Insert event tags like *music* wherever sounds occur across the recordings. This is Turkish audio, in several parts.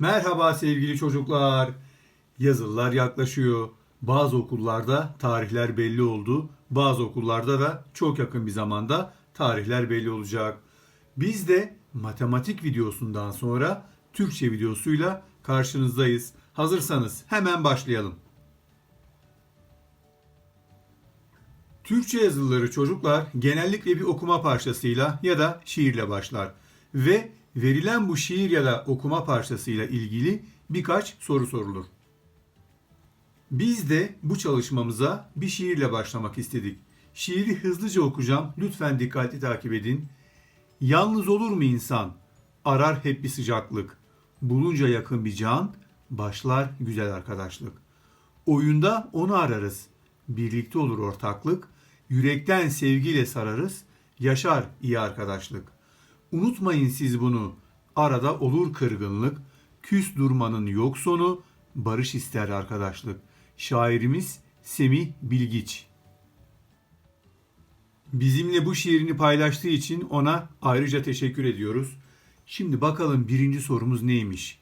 Merhaba sevgili çocuklar. Yazılılar yaklaşıyor. Bazı okullarda tarihler belli oldu. Bazı okullarda da çok yakın bir zamanda tarihler belli olacak. Biz de matematik videosundan sonra Türkçe videosuyla karşınızdayız. Hazırsanız hemen başlayalım. Türkçe yazıları çocuklar genellikle bir okuma parçasıyla ya da şiirle başlar ve verilen bu şiir ya da okuma parçasıyla ilgili birkaç soru sorulur. Biz de bu çalışmamıza bir şiirle başlamak istedik. Şiiri hızlıca okuyacağım. Lütfen dikkatli takip edin. Yalnız olur mu insan? Arar hep bir sıcaklık. Bulunca yakın bir can, başlar güzel arkadaşlık. Oyunda onu ararız. Birlikte olur ortaklık. Yürekten sevgiyle sararız. Yaşar iyi arkadaşlık. Unutmayın siz bunu. Arada olur kırgınlık. Küs durmanın yok sonu. Barış ister arkadaşlık. Şairimiz Semih Bilgiç. Bizimle bu şiirini paylaştığı için ona ayrıca teşekkür ediyoruz. Şimdi bakalım birinci sorumuz neymiş?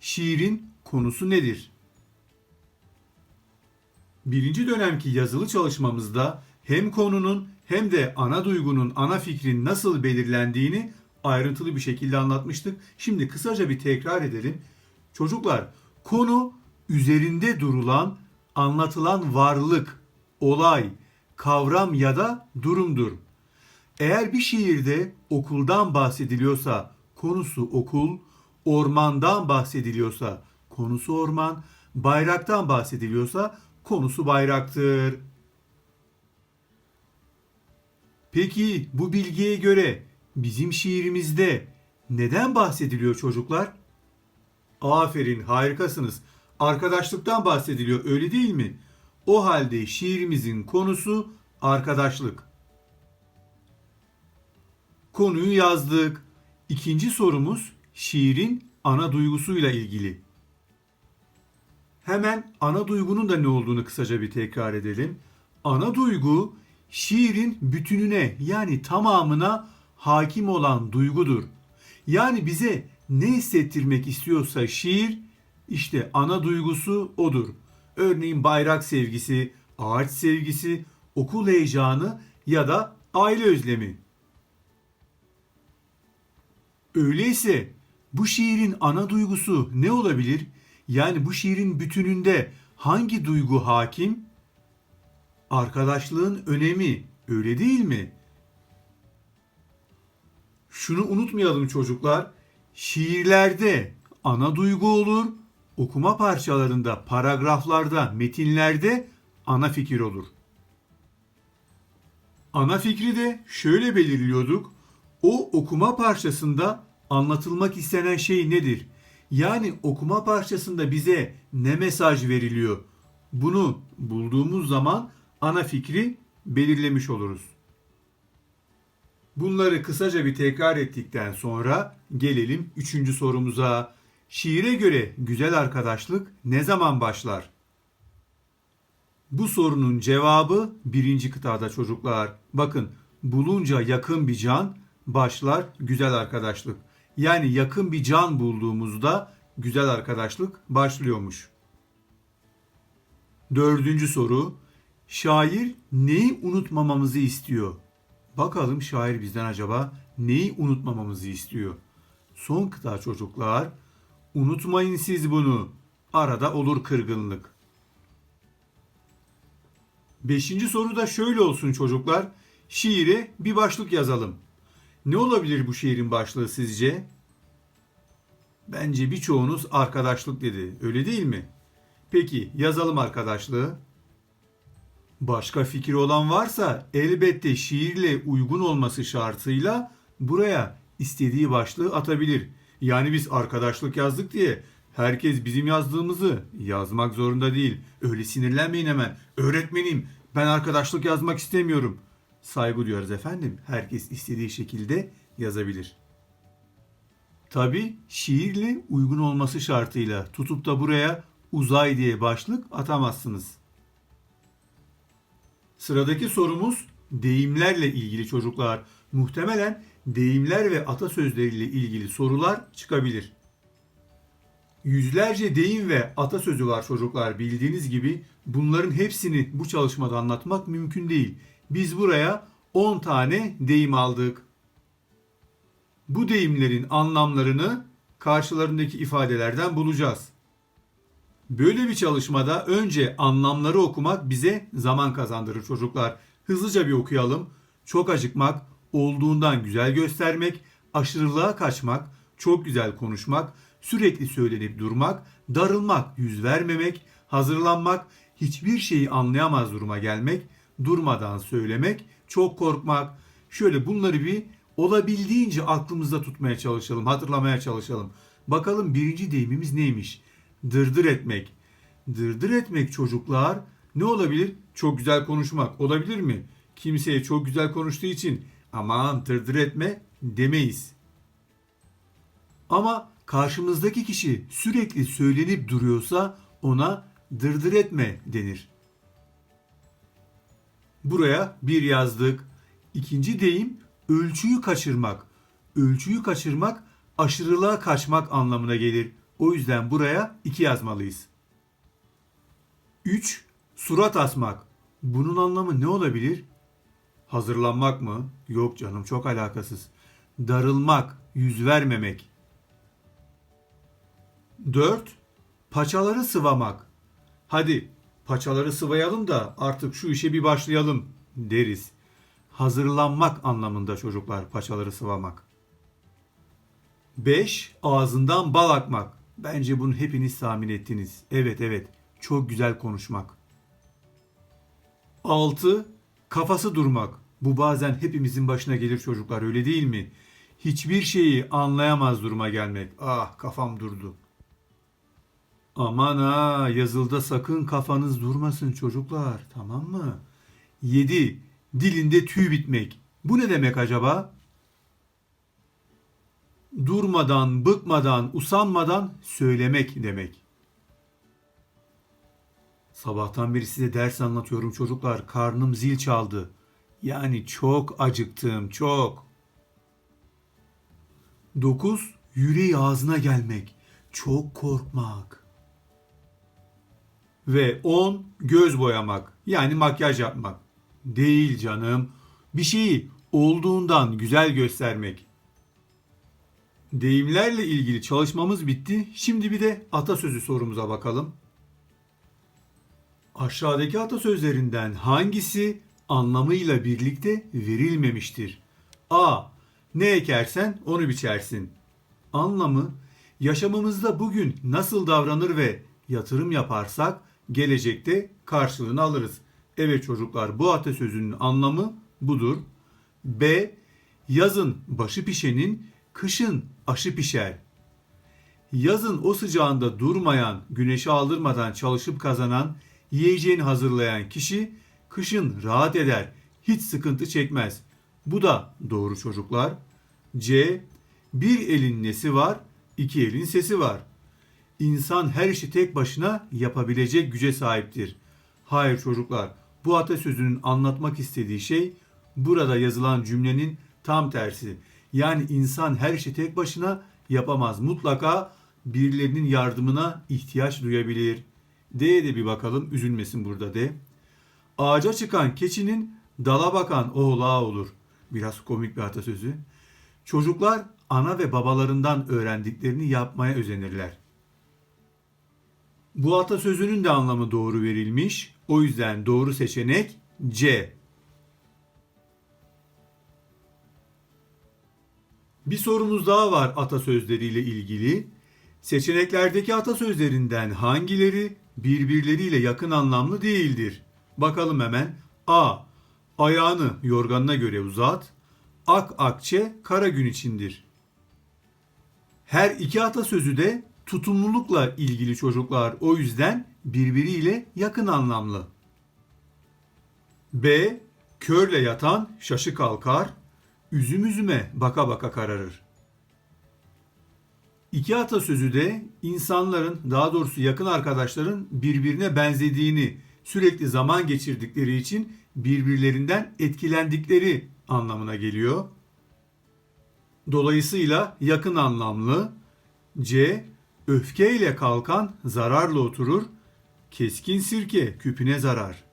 Şiirin konusu nedir? Birinci dönemki yazılı çalışmamızda hem konunun hem de ana duygunun, ana fikrin nasıl belirlendiğini ayrıntılı bir şekilde anlatmıştık. Şimdi kısaca bir tekrar edelim. Çocuklar, konu üzerinde durulan, anlatılan varlık, olay, kavram ya da durumdur. Eğer bir şiirde okuldan bahsediliyorsa konusu okul, ormandan bahsediliyorsa konusu orman, bayraktan bahsediliyorsa konusu bayraktır. Peki bu bilgiye göre bizim şiirimizde neden bahsediliyor çocuklar? Aferin, harikasınız. Arkadaşlıktan bahsediliyor, öyle değil mi? O halde şiirimizin konusu arkadaşlık. Konuyu yazdık. İkinci sorumuz şiirin ana duygusuyla ilgili. Hemen ana duygunun da ne olduğunu kısaca bir tekrar edelim. Ana duygu şiirin bütününe yani tamamına hakim olan duygudur. Yani bize ne hissettirmek istiyorsa şiir işte ana duygusu odur. Örneğin bayrak sevgisi, ağaç sevgisi, okul heyecanı ya da aile özlemi. Öyleyse bu şiirin ana duygusu ne olabilir? Yani bu şiirin bütününde hangi duygu hakim? Arkadaşlığın önemi, öyle değil mi? Şunu unutmayalım çocuklar. Şiirlerde ana duygu olur, okuma parçalarında, paragraflarda, metinlerde ana fikir olur. Ana fikri de şöyle belirliyorduk. O okuma parçasında anlatılmak istenen şey nedir? Yani okuma parçasında bize ne mesaj veriliyor? Bunu bulduğumuz zaman ana fikri belirlemiş oluruz. Bunları kısaca bir tekrar ettikten sonra gelelim üçüncü sorumuza. Şiire göre güzel arkadaşlık ne zaman başlar? Bu sorunun cevabı birinci kıtada çocuklar. Bakın bulunca yakın bir can başlar güzel arkadaşlık. Yani yakın bir can bulduğumuzda güzel arkadaşlık başlıyormuş. Dördüncü soru. Şair neyi unutmamamızı istiyor? Bakalım şair bizden acaba neyi unutmamamızı istiyor? Son kıta çocuklar. Unutmayın siz bunu. Arada olur kırgınlık. Beşinci soru da şöyle olsun çocuklar. Şiire bir başlık yazalım. Ne olabilir bu şiirin başlığı sizce? Bence birçoğunuz arkadaşlık dedi. Öyle değil mi? Peki yazalım arkadaşlığı. Başka fikir olan varsa elbette şiirle uygun olması şartıyla buraya istediği başlığı atabilir. Yani biz arkadaşlık yazdık diye herkes bizim yazdığımızı yazmak zorunda değil. Öyle sinirlenmeyin hemen. Öğretmenim ben arkadaşlık yazmak istemiyorum. Saygı duyarız efendim. Herkes istediği şekilde yazabilir. Tabi şiirle uygun olması şartıyla tutup da buraya uzay diye başlık atamazsınız. Sıradaki sorumuz deyimlerle ilgili çocuklar. Muhtemelen deyimler ve atasözleriyle ilgili sorular çıkabilir. Yüzlerce deyim ve atasözü var çocuklar bildiğiniz gibi. Bunların hepsini bu çalışmada anlatmak mümkün değil. Biz buraya 10 tane deyim aldık. Bu deyimlerin anlamlarını karşılarındaki ifadelerden bulacağız. Böyle bir çalışmada önce anlamları okumak bize zaman kazandırır çocuklar. Hızlıca bir okuyalım. Çok acıkmak, olduğundan güzel göstermek, aşırılığa kaçmak, çok güzel konuşmak, sürekli söylenip durmak, darılmak, yüz vermemek, hazırlanmak, hiçbir şeyi anlayamaz duruma gelmek, durmadan söylemek, çok korkmak. Şöyle bunları bir olabildiğince aklımızda tutmaya çalışalım, hatırlamaya çalışalım. Bakalım birinci deyimimiz neymiş? Dırdır etmek. Dırdır etmek çocuklar ne olabilir? Çok güzel konuşmak olabilir mi? Kimseye çok güzel konuştuğu için aman dırdır etme demeyiz. Ama karşımızdaki kişi sürekli söylenip duruyorsa ona dırdır etme denir. Buraya bir yazdık. İkinci deyim ölçüyü kaçırmak. Ölçüyü kaçırmak aşırılığa kaçmak anlamına gelir. O yüzden buraya iki yazmalıyız. 3. Surat asmak. Bunun anlamı ne olabilir? Hazırlanmak mı? Yok canım çok alakasız. Darılmak, yüz vermemek. 4. Paçaları sıvamak. Hadi paçaları sıvayalım da artık şu işe bir başlayalım deriz. Hazırlanmak anlamında çocuklar paçaları sıvamak. 5. Ağzından bal akmak. Bence bunu hepiniz tahmin ettiniz. Evet evet çok güzel konuşmak. 6. Kafası durmak. Bu bazen hepimizin başına gelir çocuklar öyle değil mi? Hiçbir şeyi anlayamaz duruma gelmek. Ah kafam durdu. Aman ha yazılda sakın kafanız durmasın çocuklar tamam mı? 7. Dilinde tüy bitmek. Bu ne demek acaba? Durmadan, bıkmadan, usanmadan söylemek demek. Sabahtan beri size ders anlatıyorum çocuklar. Karnım zil çaldı. Yani çok acıktım, çok. 9. Yüreği ağzına gelmek. Çok korkmak. Ve 10. Göz boyamak. Yani makyaj yapmak. Değil canım. Bir şeyi olduğundan güzel göstermek. Deyimlerle ilgili çalışmamız bitti. Şimdi bir de atasözü sorumuza bakalım. Aşağıdaki atasözlerinden hangisi anlamıyla birlikte verilmemiştir? A. Ne ekersen onu biçersin. Anlamı yaşamımızda bugün nasıl davranır ve yatırım yaparsak gelecekte karşılığını alırız. Evet çocuklar bu atasözünün anlamı budur. B. Yazın başı pişenin kışın aşı pişer. Yazın o sıcağında durmayan, güneşi aldırmadan çalışıp kazanan, yiyeceğini hazırlayan kişi kışın rahat eder, hiç sıkıntı çekmez. Bu da doğru çocuklar. C. Bir elin nesi var, iki elin sesi var. İnsan her işi tek başına yapabilecek güce sahiptir. Hayır çocuklar, bu atasözünün anlatmak istediği şey burada yazılan cümlenin tam tersi. Yani insan her işi tek başına yapamaz. Mutlaka birilerinin yardımına ihtiyaç duyabilir. D'ye de bir bakalım. Üzülmesin burada de. Ağaca çıkan keçinin dala bakan oğlağı olur. Biraz komik bir atasözü. Çocuklar ana ve babalarından öğrendiklerini yapmaya özenirler. Bu atasözünün de anlamı doğru verilmiş. O yüzden doğru seçenek C. Bir sorumuz daha var atasözleriyle ilgili. Seçeneklerdeki atasözlerinden hangileri birbirleriyle yakın anlamlı değildir? Bakalım hemen. A. Ayağını yorganına göre uzat. Ak akçe kara gün içindir. Her iki atasözü de tutumlulukla ilgili çocuklar o yüzden birbiriyle yakın anlamlı. B. Körle yatan şaşı kalkar, üzüm üzüme baka baka kararır. İki atasözü de insanların daha doğrusu yakın arkadaşların birbirine benzediğini, sürekli zaman geçirdikleri için birbirlerinden etkilendikleri anlamına geliyor. Dolayısıyla yakın anlamlı C Öfkeyle kalkan zararla oturur. Keskin sirke küpüne zarar.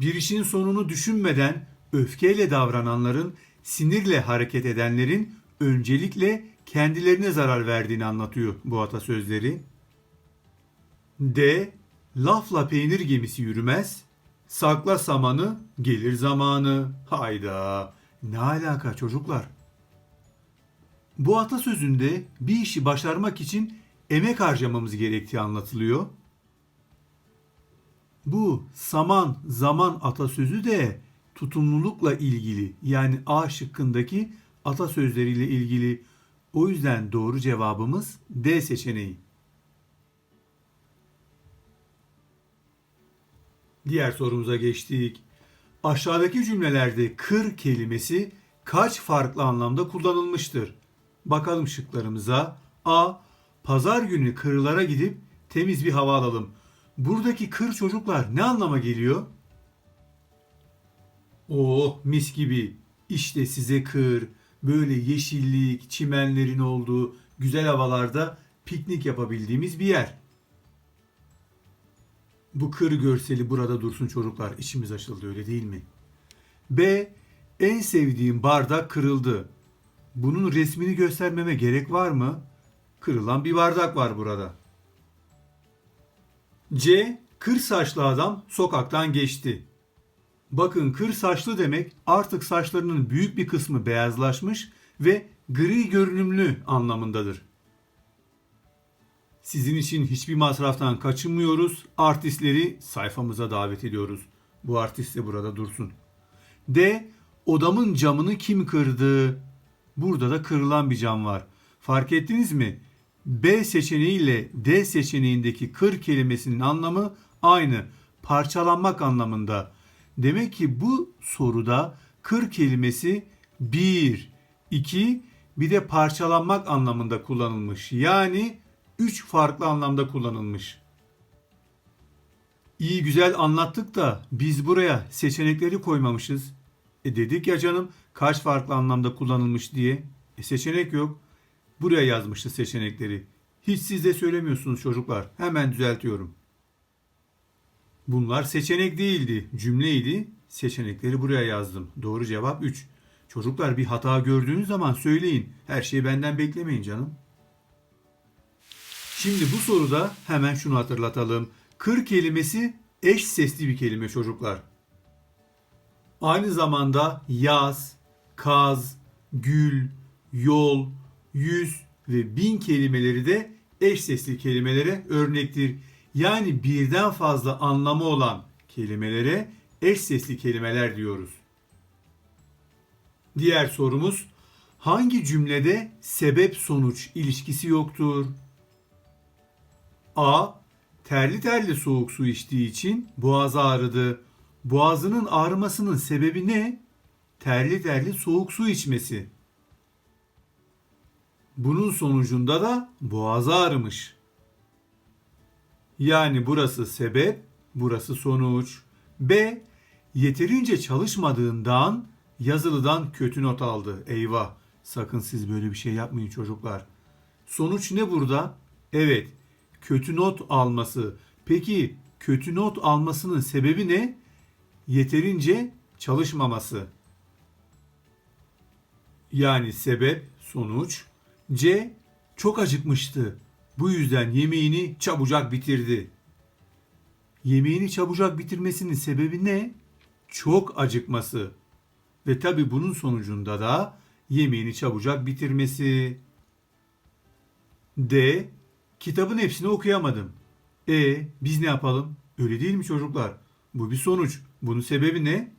Bir işin sonunu düşünmeden öfkeyle davrananların, sinirle hareket edenlerin öncelikle kendilerine zarar verdiğini anlatıyor bu atasözleri. D. Lafla peynir gemisi yürümez. Sakla samanı, gelir zamanı. Hayda. Ne alaka çocuklar? Bu atasözünde bir işi başarmak için emek harcamamız gerektiği anlatılıyor. Bu saman zaman atasözü de tutumlulukla ilgili yani A şıkkındaki atasözleriyle ilgili. O yüzden doğru cevabımız D seçeneği. Diğer sorumuza geçtik. Aşağıdaki cümlelerde kır kelimesi kaç farklı anlamda kullanılmıştır? Bakalım şıklarımıza. A. Pazar günü kırlara gidip temiz bir hava alalım. Buradaki kır çocuklar ne anlama geliyor? Oh mis gibi. İşte size kır. Böyle yeşillik, çimenlerin olduğu güzel havalarda piknik yapabildiğimiz bir yer. Bu kır görseli burada dursun çocuklar. İçimiz açıldı öyle değil mi? B. En sevdiğim bardak kırıldı. Bunun resmini göstermeme gerek var mı? Kırılan bir bardak var burada. C. Kır saçlı adam sokaktan geçti. Bakın kır saçlı demek artık saçlarının büyük bir kısmı beyazlaşmış ve gri görünümlü anlamındadır. Sizin için hiçbir masraftan kaçınmıyoruz. Artistleri sayfamıza davet ediyoruz. Bu artist de burada dursun. D. Odamın camını kim kırdı? Burada da kırılan bir cam var. Fark ettiniz mi? B seçeneği ile D seçeneğindeki kır kelimesinin anlamı aynı. Parçalanmak anlamında. Demek ki bu soruda kır kelimesi bir, iki, bir de parçalanmak anlamında kullanılmış. Yani üç farklı anlamda kullanılmış. İyi güzel anlattık da biz buraya seçenekleri koymamışız. E dedik ya canım kaç farklı anlamda kullanılmış diye. E seçenek yok. Buraya yazmışız seçenekleri. Hiç siz de söylemiyorsunuz çocuklar. Hemen düzeltiyorum. Bunlar seçenek değildi, cümleydi. Seçenekleri buraya yazdım. Doğru cevap 3. Çocuklar bir hata gördüğünüz zaman söyleyin. Her şeyi benden beklemeyin canım. Şimdi bu soruda hemen şunu hatırlatalım. Kır kelimesi eş sesli bir kelime çocuklar. Aynı zamanda yaz, kaz, gül, yol, yüz ve bin kelimeleri de eş sesli kelimelere örnektir. Yani birden fazla anlamı olan kelimelere eş sesli kelimeler diyoruz. Diğer sorumuz hangi cümlede sebep sonuç ilişkisi yoktur? A. Terli terli soğuk su içtiği için boğazı ağrıdı. Boğazının ağrımasının sebebi ne? Terli terli soğuk su içmesi. Bunun sonucunda da boğazı ağrımış. Yani burası sebep, burası sonuç. B. Yeterince çalışmadığından yazılıdan kötü not aldı. Eyvah. Sakın siz böyle bir şey yapmayın çocuklar. Sonuç ne burada? Evet. Kötü not alması. Peki kötü not almasının sebebi ne? Yeterince çalışmaması. Yani sebep, sonuç. C. Çok acıkmıştı. Bu yüzden yemeğini çabucak bitirdi. Yemeğini çabucak bitirmesinin sebebi ne? Çok acıkması. Ve tabi bunun sonucunda da yemeğini çabucak bitirmesi. D. Kitabın hepsini okuyamadım. E biz ne yapalım? Öyle değil mi çocuklar? Bu bir sonuç. Bunun sebebi ne?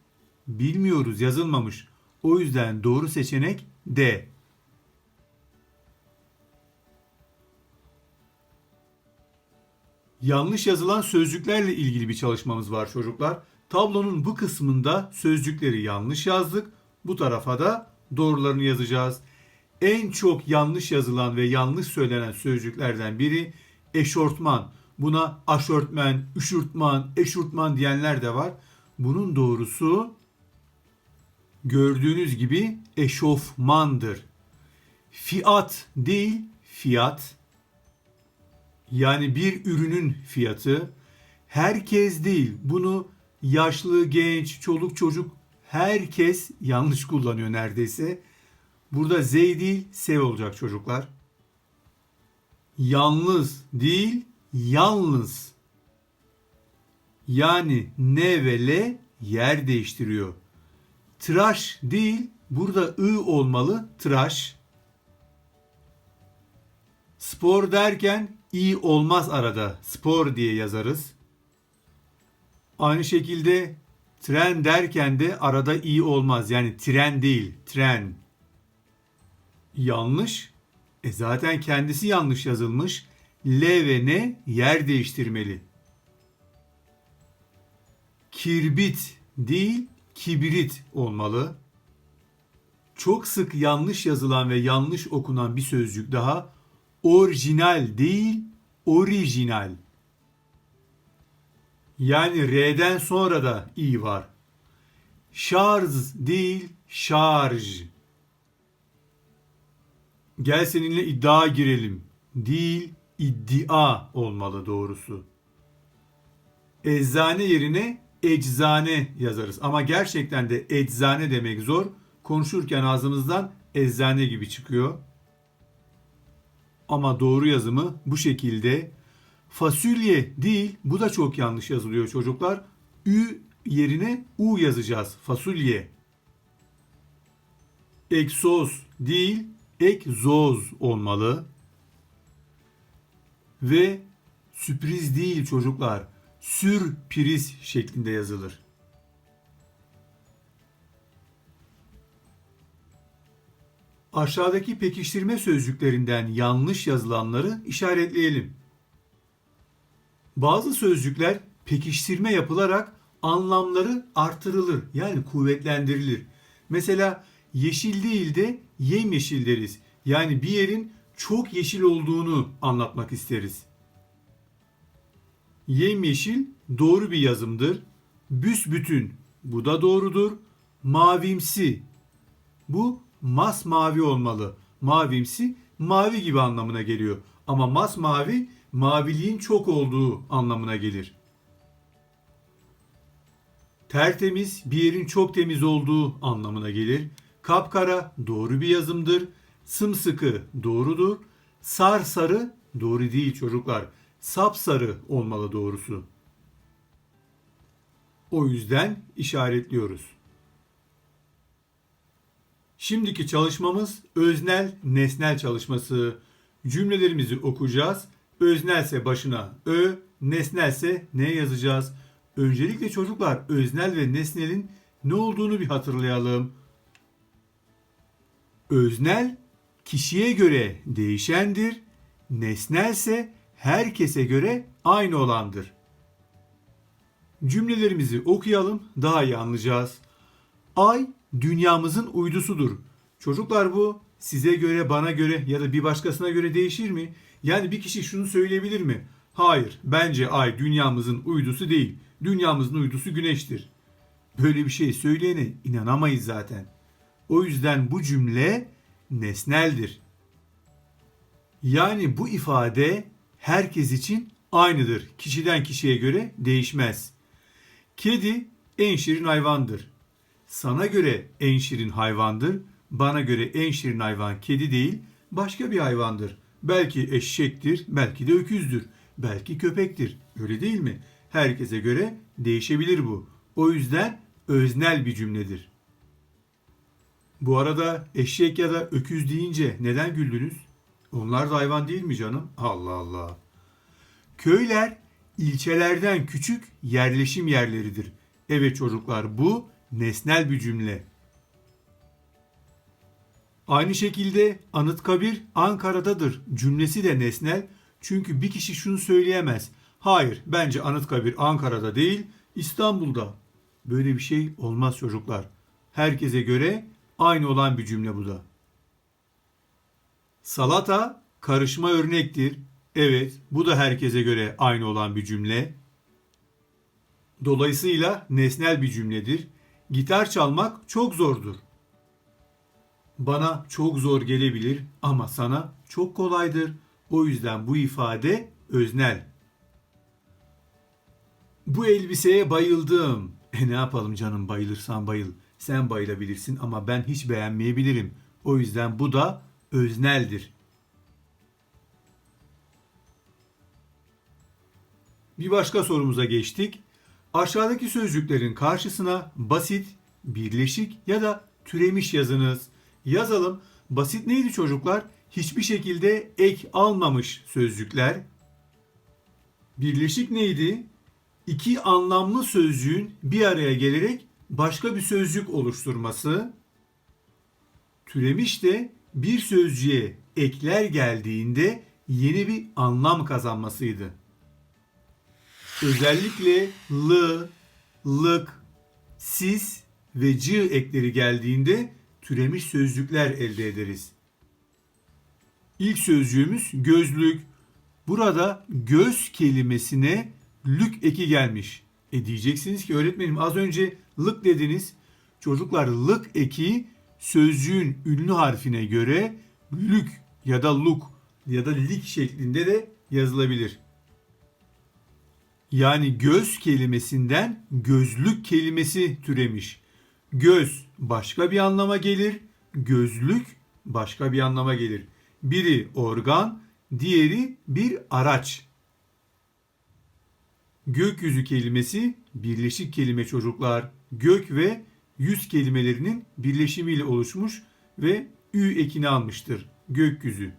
Bilmiyoruz yazılmamış. O yüzden doğru seçenek D. Yanlış yazılan sözcüklerle ilgili bir çalışmamız var çocuklar. Tablonun bu kısmında sözcükleri yanlış yazdık. Bu tarafa da doğrularını yazacağız. En çok yanlış yazılan ve yanlış söylenen sözcüklerden biri eşortman. Buna aşörtmen, üşürtman, eşurtman diyenler de var. Bunun doğrusu gördüğünüz gibi eşofmandır. Fiat değil fiyat yani bir ürünün fiyatı herkes değil. Bunu yaşlı, genç, çoluk, çocuk herkes yanlış kullanıyor neredeyse. Burada Z değil, S olacak çocuklar. Yalnız değil, yalnız. Yani N ve L yer değiştiriyor. Tıraş değil, burada I olmalı, tıraş. Spor derken i olmaz arada. Spor diye yazarız. Aynı şekilde tren derken de arada i olmaz. Yani tren değil, tren. Yanlış. E zaten kendisi yanlış yazılmış. L ve N yer değiştirmeli. Kirbit değil, kibrit olmalı. Çok sık yanlış yazılan ve yanlış okunan bir sözcük daha orijinal değil, orijinal. Yani R'den sonra da i var. Şarj değil, şarj. Gel seninle iddia girelim. Değil, iddia olmalı doğrusu. Eczane yerine eczane yazarız. Ama gerçekten de eczane demek zor. Konuşurken ağzımızdan eczane gibi çıkıyor. Ama doğru yazımı bu şekilde. Fasulye değil, bu da çok yanlış yazılıyor çocuklar. Ü yerine U yazacağız. Fasulye. Egzoz değil, egzoz olmalı. Ve sürpriz değil çocuklar. Sürpriz şeklinde yazılır. Aşağıdaki pekiştirme sözcüklerinden yanlış yazılanları işaretleyelim. Bazı sözcükler pekiştirme yapılarak anlamları artırılır yani kuvvetlendirilir. Mesela yeşil değil de yemyeşil deriz. Yani bir yerin çok yeşil olduğunu anlatmak isteriz. Yemyeşil doğru bir yazımdır. Büsbütün bu da doğrudur. Mavimsi bu masmavi olmalı. Mavimsi mavi gibi anlamına geliyor. Ama masmavi maviliğin çok olduğu anlamına gelir. Tertemiz bir yerin çok temiz olduğu anlamına gelir. Kapkara doğru bir yazımdır. Sımsıkı doğrudur. Sar sarı doğru değil çocuklar. Sapsarı olmalı doğrusu. O yüzden işaretliyoruz. Şimdiki çalışmamız öznel nesnel çalışması. Cümlelerimizi okuyacağız. Öznelse başına ö, nesnelse ne yazacağız? Öncelikle çocuklar öznel ve nesnelin ne olduğunu bir hatırlayalım. Öznel kişiye göre değişendir. Nesnelse herkese göre aynı olandır. Cümlelerimizi okuyalım, daha iyi anlayacağız. Ay dünyamızın uydusudur. Çocuklar bu size göre, bana göre ya da bir başkasına göre değişir mi? Yani bir kişi şunu söyleyebilir mi? Hayır, bence ay dünyamızın uydusu değil. Dünyamızın uydusu güneştir. Böyle bir şey söyleyene inanamayız zaten. O yüzden bu cümle nesneldir. Yani bu ifade herkes için aynıdır. Kişiden kişiye göre değişmez. Kedi en şirin hayvandır. Sana göre en şirin hayvandır. Bana göre en şirin hayvan kedi değil, başka bir hayvandır. Belki eşektir, belki de öküzdür, belki köpektir. Öyle değil mi? Herkese göre değişebilir bu. O yüzden öznel bir cümledir. Bu arada eşek ya da öküz deyince neden güldünüz? Onlar da hayvan değil mi canım? Allah Allah. Köyler ilçelerden küçük yerleşim yerleridir. Evet çocuklar bu nesnel bir cümle. Aynı şekilde Anıtkabir Ankara'dadır cümlesi de nesnel. Çünkü bir kişi şunu söyleyemez. Hayır bence Anıtkabir Ankara'da değil İstanbul'da. Böyle bir şey olmaz çocuklar. Herkese göre aynı olan bir cümle bu da. Salata karışma örnektir. Evet bu da herkese göre aynı olan bir cümle. Dolayısıyla nesnel bir cümledir. Gitar çalmak çok zordur. bana çok zor gelebilir ama sana çok kolaydır. O yüzden bu ifade öznel. Bu elbiseye bayıldım. E ne yapalım canım bayılırsan bayıl. Sen bayılabilirsin ama ben hiç beğenmeyebilirim. O yüzden bu da özneldir. Bir başka sorumuza geçtik. Aşağıdaki sözcüklerin karşısına basit, birleşik ya da türemiş yazınız. Yazalım. Basit neydi çocuklar? Hiçbir şekilde ek almamış sözcükler. Birleşik neydi? İki anlamlı sözcüğün bir araya gelerek başka bir sözcük oluşturması. Türemiş de bir sözcüğe ekler geldiğinde yeni bir anlam kazanmasıydı. Özellikle lı, lık, sis ve cı ekleri geldiğinde türemiş sözcükler elde ederiz. İlk sözcüğümüz gözlük. Burada göz kelimesine lük eki gelmiş. E diyeceksiniz ki öğretmenim az önce lık dediniz. Çocuklar lık eki sözcüğün ünlü harfine göre lük ya da luk ya da lik şeklinde de yazılabilir. Yani göz kelimesinden gözlük kelimesi türemiş. Göz başka bir anlama gelir, gözlük başka bir anlama gelir. Biri organ, diğeri bir araç. Gökyüzü kelimesi birleşik kelime çocuklar. Gök ve yüz kelimelerinin birleşimiyle oluşmuş ve ü ekini almıştır. Gökyüzü.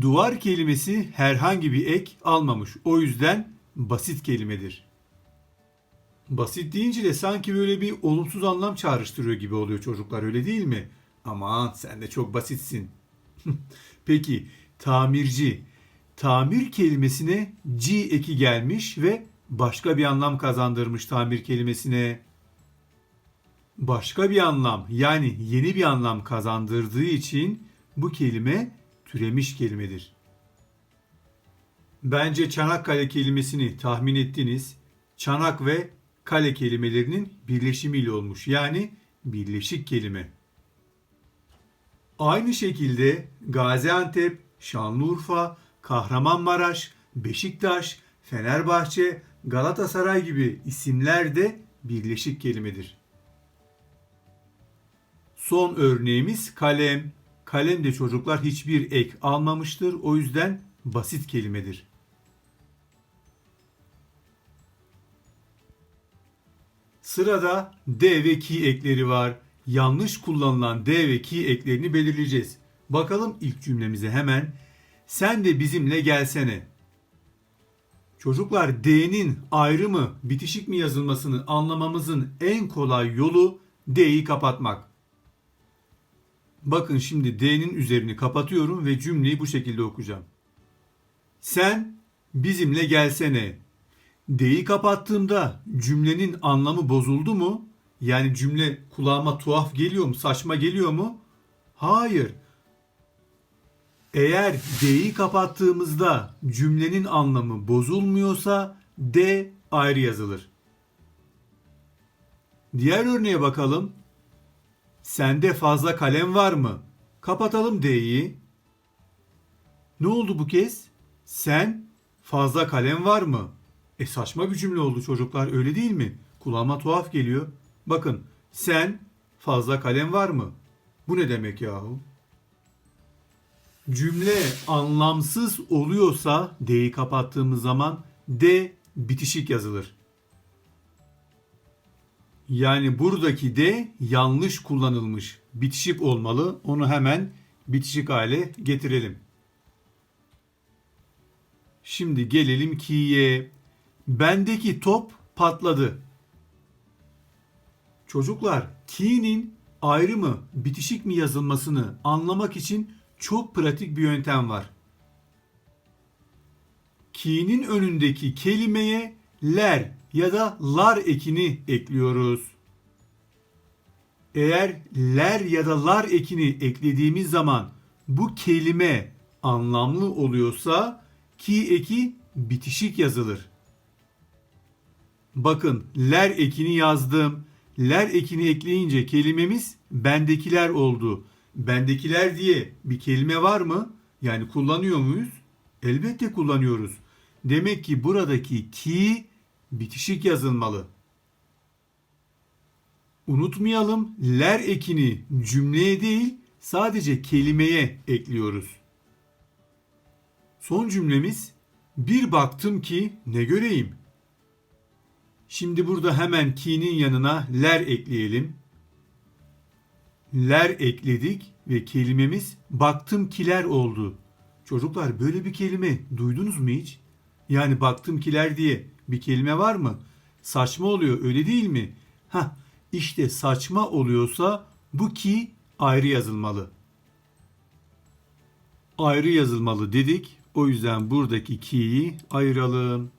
Duvar kelimesi herhangi bir ek almamış. O yüzden basit kelimedir. Basit deyince de sanki böyle bir olumsuz anlam çağrıştırıyor gibi oluyor çocuklar öyle değil mi? Aman sen de çok basitsin. *laughs* Peki tamirci. Tamir kelimesine c eki gelmiş ve başka bir anlam kazandırmış tamir kelimesine. Başka bir anlam yani yeni bir anlam kazandırdığı için bu kelime türemiş kelimedir. Bence Çanakkale kelimesini tahmin ettiniz. Çanak ve kale kelimelerinin birleşimiyle olmuş. Yani birleşik kelime. Aynı şekilde Gaziantep, Şanlıurfa, Kahramanmaraş, Beşiktaş, Fenerbahçe, Galatasaray gibi isimler de birleşik kelimedir. Son örneğimiz kalem. Kalem de çocuklar hiçbir ek almamıştır. O yüzden basit kelimedir. Sırada D ve ki ekleri var. Yanlış kullanılan D ve ki eklerini belirleyeceğiz. Bakalım ilk cümlemize hemen. Sen de bizimle gelsene. Çocuklar D'nin ayrı mı, bitişik mi yazılmasını anlamamızın en kolay yolu D'yi kapatmak. Bakın şimdi D'nin üzerini kapatıyorum ve cümleyi bu şekilde okuyacağım. Sen bizimle gelsene. D'yi kapattığımda cümlenin anlamı bozuldu mu? Yani cümle kulağıma tuhaf geliyor mu, saçma geliyor mu? Hayır. Eğer D'yi kapattığımızda cümlenin anlamı bozulmuyorsa D ayrı yazılır. Diğer örneğe bakalım. Sende fazla kalem var mı? Kapatalım D'yi. Ne oldu bu kez? Sen fazla kalem var mı? E saçma bir cümle oldu çocuklar öyle değil mi? Kulağıma tuhaf geliyor. Bakın sen fazla kalem var mı? Bu ne demek yahu? Cümle anlamsız oluyorsa D'yi kapattığımız zaman D bitişik yazılır. Yani buradaki D yanlış kullanılmış. Bitişik olmalı. Onu hemen bitişik hale getirelim. Şimdi gelelim ki'ye. Bendeki top patladı. Çocuklar ki'nin ayrı mı bitişik mi yazılmasını anlamak için çok pratik bir yöntem var. Ki'nin önündeki kelimeye ler ya da lar ekini ekliyoruz. Eğer ler ya da lar ekini eklediğimiz zaman bu kelime anlamlı oluyorsa ki eki bitişik yazılır. Bakın ler ekini yazdım. ler ekini ekleyince kelimemiz bendekiler oldu. Bendekiler diye bir kelime var mı? Yani kullanıyor muyuz? Elbette kullanıyoruz. Demek ki buradaki ki bitişik yazılmalı. Unutmayalım ler ekini cümleye değil sadece kelimeye ekliyoruz. Son cümlemiz bir baktım ki ne göreyim. Şimdi burada hemen ki'nin yanına ler ekleyelim. Ler ekledik ve kelimemiz baktım kiler oldu. Çocuklar böyle bir kelime duydunuz mu hiç? Yani baktım kiler diye bir kelime var mı? Saçma oluyor öyle değil mi? Hah işte saçma oluyorsa bu ki ayrı yazılmalı. Ayrı yazılmalı dedik. O yüzden buradaki ki'yi ayıralım.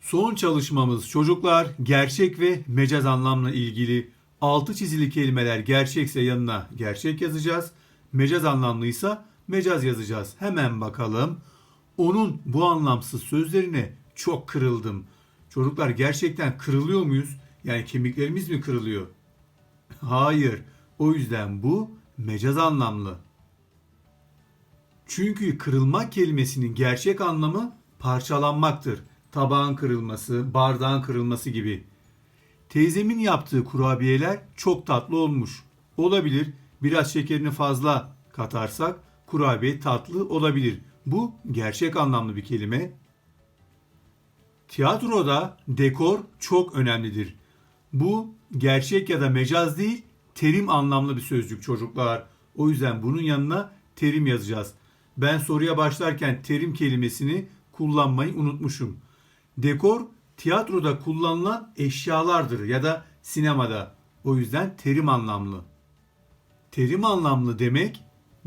Son çalışmamız çocuklar gerçek ve mecaz anlamla ilgili. Altı çizili kelimeler gerçekse yanına gerçek yazacağız. Mecaz anlamlıysa mecaz yazacağız. Hemen bakalım. Onun bu anlamsız sözlerine çok kırıldım. Çocuklar gerçekten kırılıyor muyuz? Yani kemiklerimiz mi kırılıyor? *laughs* Hayır. O yüzden bu mecaz anlamlı. Çünkü kırılmak kelimesinin gerçek anlamı parçalanmaktır. Tabağın kırılması, bardağın kırılması gibi. Teyzemin yaptığı kurabiyeler çok tatlı olmuş. Olabilir. Biraz şekerini fazla katarsak kurabiye tatlı olabilir. Bu gerçek anlamlı bir kelime. Tiyatroda dekor çok önemlidir. Bu gerçek ya da mecaz değil, terim anlamlı bir sözcük çocuklar. O yüzden bunun yanına terim yazacağız. Ben soruya başlarken terim kelimesini kullanmayı unutmuşum. Dekor tiyatroda kullanılan eşyalardır ya da sinemada. O yüzden terim anlamlı. Terim anlamlı demek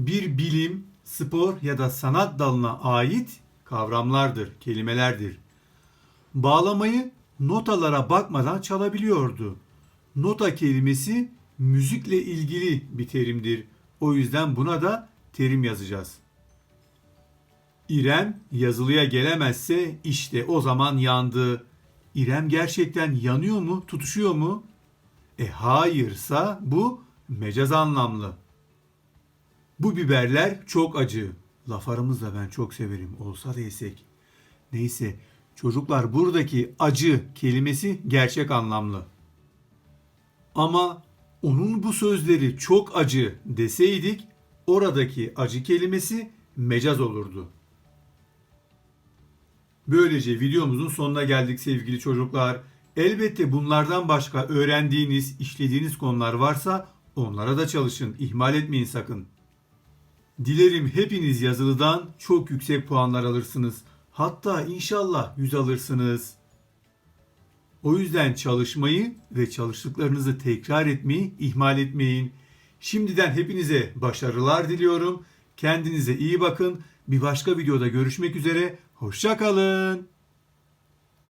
bir bilim, spor ya da sanat dalına ait kavramlardır, kelimelerdir. Bağlamayı notalara bakmadan çalabiliyordu. Nota kelimesi müzikle ilgili bir terimdir. O yüzden buna da terim yazacağız. İrem yazılıya gelemezse işte o zaman yandı. İrem gerçekten yanıyor mu, tutuşuyor mu? E hayırsa bu mecaz anlamlı. Bu biberler çok acı. Laf aramızda ben çok severim. Olsa da yesek. Neyse çocuklar buradaki acı kelimesi gerçek anlamlı. Ama onun bu sözleri çok acı deseydik oradaki acı kelimesi mecaz olurdu. Böylece videomuzun sonuna geldik sevgili çocuklar. Elbette bunlardan başka öğrendiğiniz, işlediğiniz konular varsa onlara da çalışın. İhmal etmeyin sakın. Dilerim hepiniz yazılıdan çok yüksek puanlar alırsınız. Hatta inşallah 100 alırsınız. O yüzden çalışmayı ve çalıştıklarınızı tekrar etmeyi ihmal etmeyin. Şimdiden hepinize başarılar diliyorum. Kendinize iyi bakın. Bir başka videoda görüşmek üzere. Hoşça kalın.